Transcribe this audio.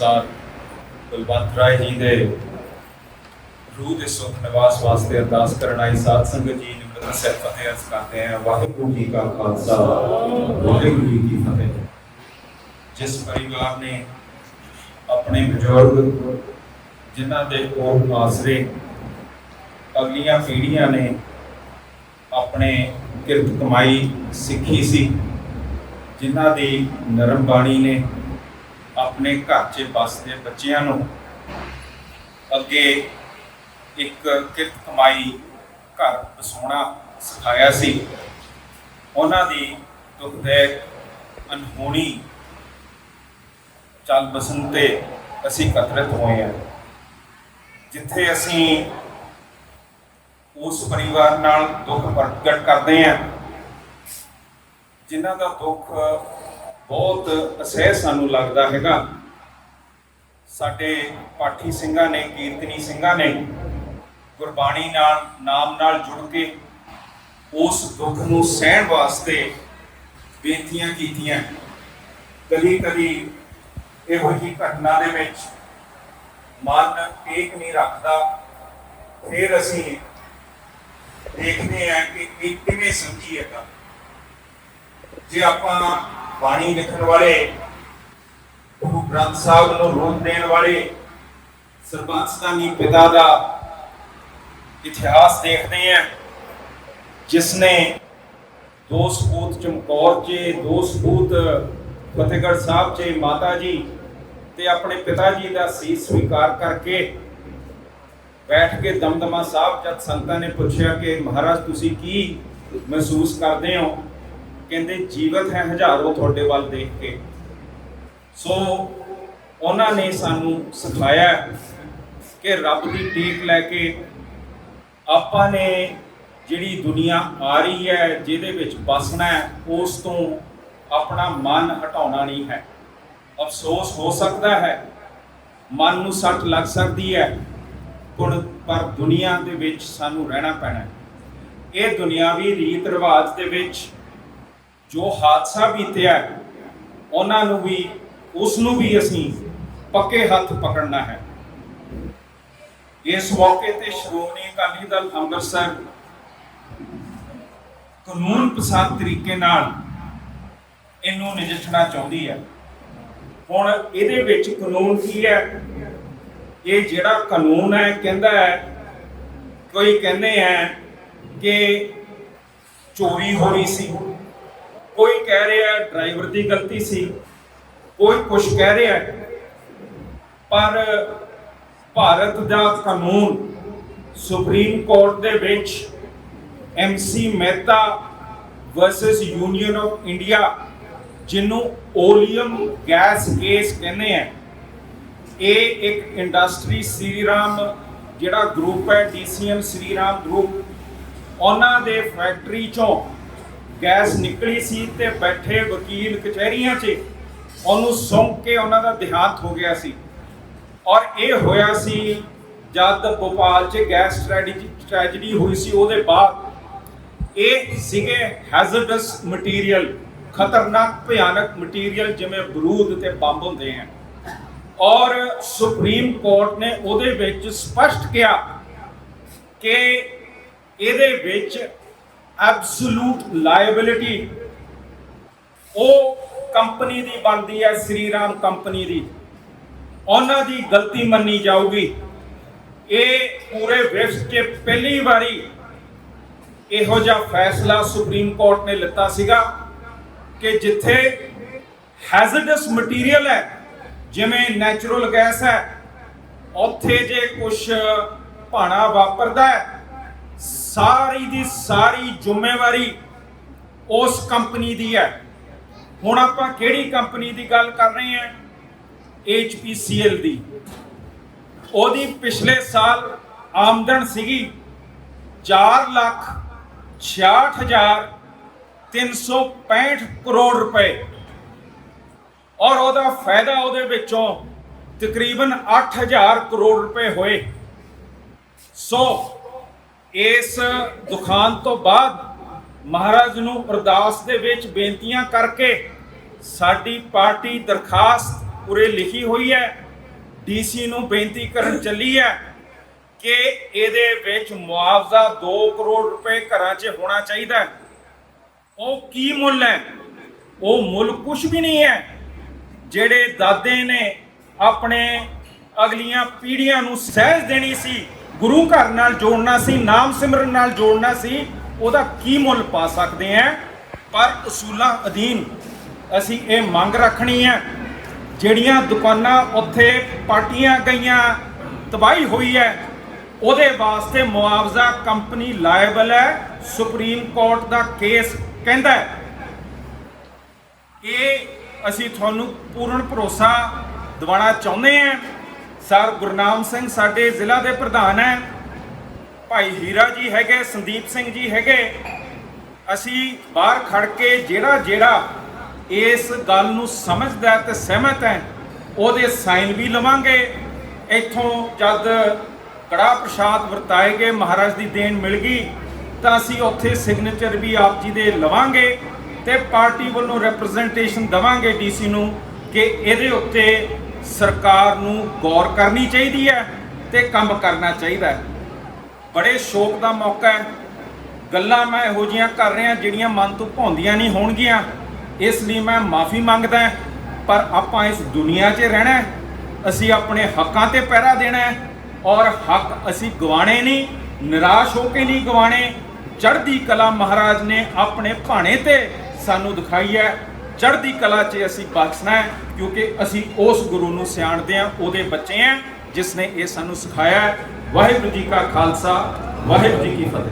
ਅਨੁਸਾਰ ਕੁਲਵੰਤ ਰਾਏ ਜੀ ਦੇ ਰੂਹ ਦੇ ਸੁਖ ਨਿਵਾਸ ਵਾਸਤੇ ਅਰਦਾਸ ਕਰਨ ਆਈ ਸਾਧ ਸੰਗਤ ਜੀ ਨਿਮਰਤਾ ਸਹਿਤ ਫਤਿਹ ਅਰਜ਼ ਕਰਦੇ ਹਾਂ। ਵਾਹਿਗੁਰੂ ਜੀ ਕਾ ਖਾਲਸਾ, ਵਾਹਿਗੁਰੂ ਜੀ ਕੀ ਫਤਿਹ। ਜਿਸ ਪਰਿਵਾਰ ਨੇ ਆਪਣੇ ਬਜ਼ੁਰਗ, ਜਿਨ੍ਹਾਂ ਦੇ ਕੋਲ ਆਸਰੇ ਅਗਲੀਆਂ ਪੀੜ੍ਹੀਆਂ ਨੇ ਆਪਣੇ ਕਿਰਤ ਕਮਾਈ ਸਿੱਖੀ ਸੀ, ਜਿਨ੍ਹਾਂ ਦੀ ਨਰਮ ਬਾਣੀ ਨੇ ਆਪਣੇ ਘਰ 'ਚ ਬਸਦੇ ਬੱਚਿਆਂ ਨੂੰ ਅੱਗੇ ਇੱਕ ਕਿਰਤ ਕਮਾਈ ਘਰ ਵਸਾਉਣਾ ਸਿਖਾਇਆ ਸੀ। ਉਹਨਾਂ ਦੀ ਦੁਖਦਾਇਕ ਅਨਹੋਣੀ ਚੱਲ ਬਸਣ ਤੇ ਅਸੀਂ ਇਕੱਤਰਿਤ ਹੋਏ ਹਾਂ। ਜਿੱਥੇ ਅਸੀਂ ਉਸ ਪਰਿਵਾਰ ਨਾਲ ਦੁੱਖ ਪ੍ਰਗਟ ਕਰਦੇ ਹਾਂ, ਜਿਨ੍ਹਾਂ ਦਾ ਦੁੱਖ ਬਹੁਤ ਅਸਹਿ ਸਾਨੂੰ ਲੱਗਦਾ ਹੈਗਾ। ਸਾਡੇ ਪਾਠੀ ਸਿੰਘਾਂ ਨੇ, ਕੀਰਤਨੀ ਸਿੰਘਾਂ ਨੇ ਗੁਰਬਾਣੀ ਨਾਲ, ਨਾਮ ਨਾਲ ਜੁੜ ਕੇ ਉਸ ਦੁੱਖ ਨੂੰ ਸਹਿਣ ਵਾਸਤੇ ਬੇਨਤੀਆਂ ਕੀਤੀਆਂ। ਕਦੀ ਕਦੀ ਇਹੋ ਜਿਹੀ ਘਟਨਾ ਦੇ ਵਿੱਚ ਮਨ ਟੇਕ ਨਹੀਂ ਰੱਖਦਾ। ਫਿਰ ਅਸੀਂ ਦੇਖਦੇ ਹਾਂ ਕਿ ਇਹ ਕਿਵੇਂ ਸਮਝੀਏਗਾ ਜੇ ਆਪਾਂ ਬਾਣੀ ਲਿਖਣ ਵਾਲੇ, ਗੁਰੂ ਗ੍ਰੰਥ ਸਾਹਿਬ ਨੂੰ ਰੂਪ ਦੇਣ ਵਾਲੇ ਸਰਬੰਸਤਾਨੀ ਪਿਤਾ ਦਾ ਇਤਿਹਾਸ ਦੇਖਦੇ ਹਾਂ ਜਿਸ ਨੇ ਦੋ ਸਪੂਤ ਚਮਕੌਰ 'ਚ, ਦੋ ਸਪੂਤ ਫਤਿਹਗੜ੍ਹ ਸਾਹਿਬ 'ਚ, ਮਾਤਾ ਜੀ ਤੇ ਆਪਣੇ ਪਿਤਾ ਜੀ ਦਾ ਸੀਸ ਸਵੀਕਾਰ ਕਰਕੇ ਬੈਠ ਕੇ ਦਮਦਮਾ ਸਾਹਿਬ ਜਦ ਸੰਤਾਂ ਨੇ ਪੁੱਛਿਆ ਕਿ ਮਹਾਰਾਜ ਤੁਸੀਂ ਕੀ ਮਹਿਸੂਸ ਕਰਦੇ ਹੋ? ਕਹਿੰਦੇ ਜੀਵਤ ਹੈ ਹਜ਼ਾਰੋਂ ਤੁਹਾਡੇ ਵੱਲ ਦੇਖ ਕੇ। ਸੋ ਉਹਨਾਂ ਨੇ ਸਾਨੂੰ ਸਿਖਾਇਆ ਕਿ ਰੱਬ ਦੀ ਟੇਕ ਲੈ ਕੇ ਆਪਾਂ ਨੇ ਜਿਹੜੀ ਦੁਨੀਆ ਆ ਰਹੀ ਹੈ, ਜਿਹਦੇ ਵਿੱਚ ਬਸਣਾ ਹੈ, ਉਸ ਤੋਂ ਆਪਣਾ ਮਨ ਹਟਾਉਣਾ ਨਹੀਂ ਹੈ। ਅਫਸੋਸ ਹੋ ਸਕਦਾ ਹੈ, ਮਨ ਨੂੰ ਸੱਟ ਲੱਗ ਸਕਦੀ ਹੈ ਹੁਣ ਪਰ ਦੁਨੀਆ ਦੇ ਵਿੱਚ ਸਾਨੂੰ ਰਹਿਣਾ ਪੈਣਾ ਹੈ। ਇਹ ਦੁਨਿਆਵੀ ਰੀਤ ਰਿਵਾਜ ਦੇ ਵਿੱਚ ਜੋ ਹਾਦਸਾ ਬੀਤਿਆ ਉਹਨਾਂ ਨੂੰ ਵੀ, ਉਸ ਨੂੰ ਵੀ ਅਸੀਂ ਪੱਕੇ ਹੱਥ ਪਕੜਨਾ ਹੈ। ਇਸ ਮੌਕੇ ਤੇ ਸ਼੍ਰੋਮਣੀ ਅਕਾਲੀ ਦਲ ਅੰਮ੍ਰਿਤਸਰ ਕਾਨੂੰਨ ਪਸੰਦ ਤਰੀਕੇ ਨਾਲ ਇਹਨੂੰ ਨਜਿੱਠਣਾ ਚਾਹੁੰਦੀ ਹੈ। ਹੁਣ ਇਹਦੇ ਵਿੱਚ ਕਾਨੂੰਨ ਕੀ ਹੈ? ਇਹ ਜਿਹੜਾ ਕਾਨੂੰਨ ਹੈ, ਕਹਿੰਦਾ ਹੈ, ਕੋਈ ਕਹਿੰਦੇ ਹੈ ਕਿ ਚੋਰੀ ਹੋ ਰਹੀ ਸੀ। ਕਹਿ ਰਿਹਾ ਡਰਾਈਵਰ ਦੀ ਗਲਤੀ ਸੀ, ਕੋਈ ਕੁਝ ਕਹਿ ਰਿਹਾ ਪਰ ਭਾਰਤ ਦਾ ਕਾਨੂੰਨ ਸੁਪਰੀਮ ਕੋਰਟ ਦੇ ਵਿੱਚ MC Mehta versus union of India ਜਿਹਨੂੰ ਓਲੀਅਮ ਗੈਸ ਕੇਸ ਕਹਿੰਦੇ ਆ, ਇਹ ਇੱਕ ਇੰਡਸਟਰੀ ਸ੍ਰੀਰਾਮ ਜਿਹੜਾ ਗਰੁੱਪ ਹੈ ਡੀਸੀਐਮ ਸ੍ਰੀਰਾਮ ਗਰੁੱਪ ਉਹਨਾਂ ਦੇ ਫੈਕਟਰੀ ਚੋਂ ਗੈਸ ਨਿਕਲੀ ਸੀ ਤੇ ਬੈਠੇ ਵਕੀਲ ਕਚਹਿਰੀਆਂ 'ਚ। ਉਹਨੂੰ ਸੌਂਕ ਕੇ ਉਹਨਾਂ ਦਾ ਦੇਹਾਂਤ ਹੋ ਗਿਆ ਸੀ। ਔਰ ਇਹ ਹੋਇਆ ਸੀ, ਜਦ ਭੋਪਾਲ 'ਚ ਗੈਸ ਟ੍ਰੈਜਡੀ ਟ੍ਰੈਜਡੀ ਹੋਈ ਸੀ, ਉਹਦੇ ਬਾਅਦ ਇਹ ਸੀਗੇ ਹੈਜ਼ਰਡਸ ਮਟੀਰੀਅਲ ਖਤਰਨਾਕ, ਭਿਆਨਕ ਮਟੀਰੀਅਲ ਜਿਵੇਂ ਬਰੂਦ ਤੇ ਬੰਬ ਹੁੰਦੇ ਆ। ਔਰ ਸੁਪਰੀਮ ਕੋਰਟ ਨੇ ਉਹਦੇ ਵਿੱਚ ਸਪਸ਼ਟ ਕਿਹਾ ਕਿ ਇਹਦੇ ਵਿੱਚ ਐਬਸੋਲੂਟ ਲਾਇਬਿਲਿਟੀ ਉਹ ਕੰਪਨੀ ਦੀ ਬਣਦੀ ਹੈ ਸ੍ਰੀਰਾਮ ਕੰਪਨੀ ਦੀ। ਉਹਨਾਂ ਦੀ ਗਲਤੀ ਮੰਨੀ ਜਾਊਗੀ। ਇਹ ਪੂਰੇ ਵਿਸ਼ਵ 'ਚ ਪਹਿਲੀ ਵਾਰੀ ਇਹੋ ਜਿਹਾ ਫੈਸਲਾ ਸੁਪਰੀਮ ਕੋਰਟ ਨੇ ਲਿੱਤਾ ਸੀਗਾ ਕਿ ਜਿੱਥੇ ਹੈਜ਼ਰਡਸ ਮਟੀਰੀਅਲ ਹੈ, ਜਿਵੇਂ ਨੈਚੁਰਲ ਗੈਸ ਹੈ, ਉੱਥੇ ਜੇ ਕੁਝ ਭਾਣਾ ਵਾਪਰਦਾ ਹੈ ਸਾਰੀ ਦੀ ਸਾਰੀ ਜ਼ਿੰਮੇਵਾਰੀ ਉਸ ਕੰਪਨੀ ਦੀ ਹੈ। ਹੁਣ ਆਪਾਂ ਕਿਹੜੀ ਕੰਪਨੀ ਦੀ ਗੱਲ ਕਰ ਰਹੇ ਹਾਂ? HPCL ਦੀ। ਉਹਦੀ ਪਿਛਲੇ ਸਾਲ ਆਮਦਨ ਸੀਗੀ 4 ਲੱਖ 66365 ਕਰੋੜ ਰੁਪਏ। ਔਰ ਉਹਦਾ ਫਾਇਦਾ ਉਹਦੇ ਵਿੱਚੋਂ ਤਕਰੀਬਨ 8000 ਕਰੋੜ ਰੁਪਏ ਹੋਏ। ਸੋ ਇਸ ਦੁਕਾਨ ਤੋਂ ਬਾਅਦ ਮਹਾਰਾਜ ਨੂੰ ਅਰਦਾਸ ਦੇ ਵਿੱਚ ਬੇਨਤੀਆਂ ਕਰਕੇ ਸਾਡੀ ਪਾਰਟੀ ਦਰਖਾਸਤ ਉਰੇ ਲਿਖੀ ਹੋਈ ਹੈ, ਡੀਸੀ ਨੂੰ ਬੇਨਤੀ ਕਰਨ ਚੱਲੀ ਹੈ ਕਿ ਇਹਦੇ ਵਿੱਚ ਮੁਆਵਜ਼ਾ 2 ਕਰੋੜ ਰੁਪਏ ਘਰਾਂ 'ਚ ਹੋਣਾ ਚਾਹੀਦਾ ਉਹ ਕੀ ਮੁੱਲ ਹੈ? ਉਹ ਮੁੱਲ ਕੁਝ ਵੀ ਨਹੀਂ ਹੈ। ਜਿਹੜੇ ਦਾਦੇ ਨੇ ਆਪਣੇ ਅਗਲੀਆਂ ਪੀੜ੍ਹੀਆਂ ਨੂੰ ਸਹਿਜ ਦੇਣੀ ਸੀ ਗੁਰੂ ਘਰ ਨਾਲ ਜੋੜਨਾ ਸੀ, ਨਾਮ ਸਿਮਰਨ ਨਾਲ ਜੋੜਨਾ ਸੀ, ਉਹਦਾ ਕੀ ਮੁੱਲ ਪਾ ਸਕਦੇ ਆ? ਪਰ ਅਸੂਲਾਂ ਅਧੀਨ ਅਸੀਂ ਇਹ ਮੰਗ ਰੱਖਣੀ ਹੈ ਜਿਹੜੀਆਂ ਦੁਕਾਨਾਂ ਉੱਥੇ ਪਾਟੀਆਂ ਗਈਆਂ, ਤਬਾਹੀ ਹੋਈ ਹੈ, ਉਹਦੇ ਵਾਸਤੇ ਮੁਆਵਜ਼ਾ ਕੰਪਨੀ ਲਾਇਬਲ ਹੈ, ਸੁਪਰੀਮ ਕੋਰਟ ਦਾ ਕੇਸ ਕਹਿੰਦਾ ਹੈ। ਇਹ ਅਸੀਂ ਤੁਹਾਨੂੰ ਪੂਰਨ ਭਰੋਸਾ ਦਿਵਾਉਣਾ ਚਾਹੁੰਦੇ ਹਾਂ। ਸਰ ਗੁਰਨਾਮ ਸਿੰਘ ਸਾਡੇ ਜ਼ਿਲ੍ਹਾ ਦੇ ਪ੍ਰਧਾਨ ਹੈ। ਭਾਈ ਹੀਰਾ ਜੀ ਹੈਗੇ, ਸੰਦੀਪ ਸਿੰਘ ਜੀ ਹੈਗੇ। ਅਸੀਂ ਬਾਹਰ ਖੜ ਕੇ ਜਿਹੜਾ ਜਿਹੜਾ ਇਸ ਗੱਲ ਨੂੰ ਸਮਝਦਾ ਹੈ ਤੇ ਸਹਿਮਤ ਹੈ, ਉਹਦੇ ਸਾਈਨ ਵੀ ਲਵਾਂਗੇ। ਇੱਥੋਂ ਜਦ ਕੜਾ ਪ੍ਰਸ਼ਾਦ ਵਰਤਾਏ ਗਏ, ਮਹਾਰਾਜ ਦੀ ਦੇਣ ਮਿਲ ਗਈ, ਤਾਂ ਅਸੀਂ ਉੱਥੇ ਸਿਗਨੇਚਰ ਵੀ ਆਪ ਜੀ ਦੇ ਲਵਾਂਗੇ ਤੇ ਪਾਰਟੀ ਵੱਲੋਂ ਰਿਪਰੈਜ਼ੈਂਟੇਸ਼ਨ ਦਵਾਂਗੇ ਡੀਸੀ ਨੂੰ ਕਿ ਇਹਦੇ ਉੱਤੇ ਸਰਕਾਰ ਨੂੰ ਗੌਰ ਕਰਨੀ ਚਾਹੀਦੀ ਹੈ ਤੇ ਕੰਮ ਕਰਨਾ ਚਾਹੀਦਾ ਹੈ। ਬੜੇ ਸ਼ੋਕ ਦਾ ਮੌਕਾ ਹੈ। ਗੱਲਾਂ ਮੈਂ ਇਹੋ ਜੀਆਂ ਕਰ ਰਿਹਾ ਜਿਹੜੀਆਂ ਮਨ ਤੋਂ ਭੌਂਦੀਆਂ ਨਹੀਂ ਹੋਣਗੀਆਂ। ਇਸ ਲਈ ਮੈਂ ਮਾਫੀ ਮੰਗਦਾ ਪਰ ਆਪਾਂ ਇਸ ਦੁਨੀਆ 'ਚ ਰਹਿਣਾ ਅਸੀਂ ਆਪਣੇ ਹੱਕਾਂ ਤੇ ਪਹਿਰਾ ਦੇਣਾ ਔਰ ਹੱਕ ਅਸੀਂ ਗਵਾਣੇ ਨਹੀਂ, ਨਿਰਾਸ਼ ਹੋ ਕੇ ਨਹੀਂ ਗਵਾਣੇ ਚੜ੍ਹਦੀ ਕਲਾ ਮਹਾਰਾਜ ਨੇ ਆਪਣੇ ਭਾਣੇ ਤੇ ਸਾਨੂੰ ਦਿਖਾਈ ਹੈ। ਚੜ੍ਹਦੀ ਕਲਾ 'ਚ ਅਸੀਂ ਬਖਸ਼ਣਾ ਹੈ, ਕਿਉਂਕਿ ਅਸੀਂ ਉਸ ਗੁਰੂ ਨੂੰ ਸਿਆਣਦੇ ਹਾਂ, ਉਹਦੇ ਬੱਚੇ ਹਾਂ, ਜਿਸ ਨੇ ਇਹ ਸਾਨੂੰ ਸਿਖਾਇਆ ਵਾਹਿਗੁਰੂ ਜੀ ਕਾ ਖਾਲਸਾ, ਵਾਹਿਗੁਰੂ ਜੀ ਕੀ ਫਤਿਹ।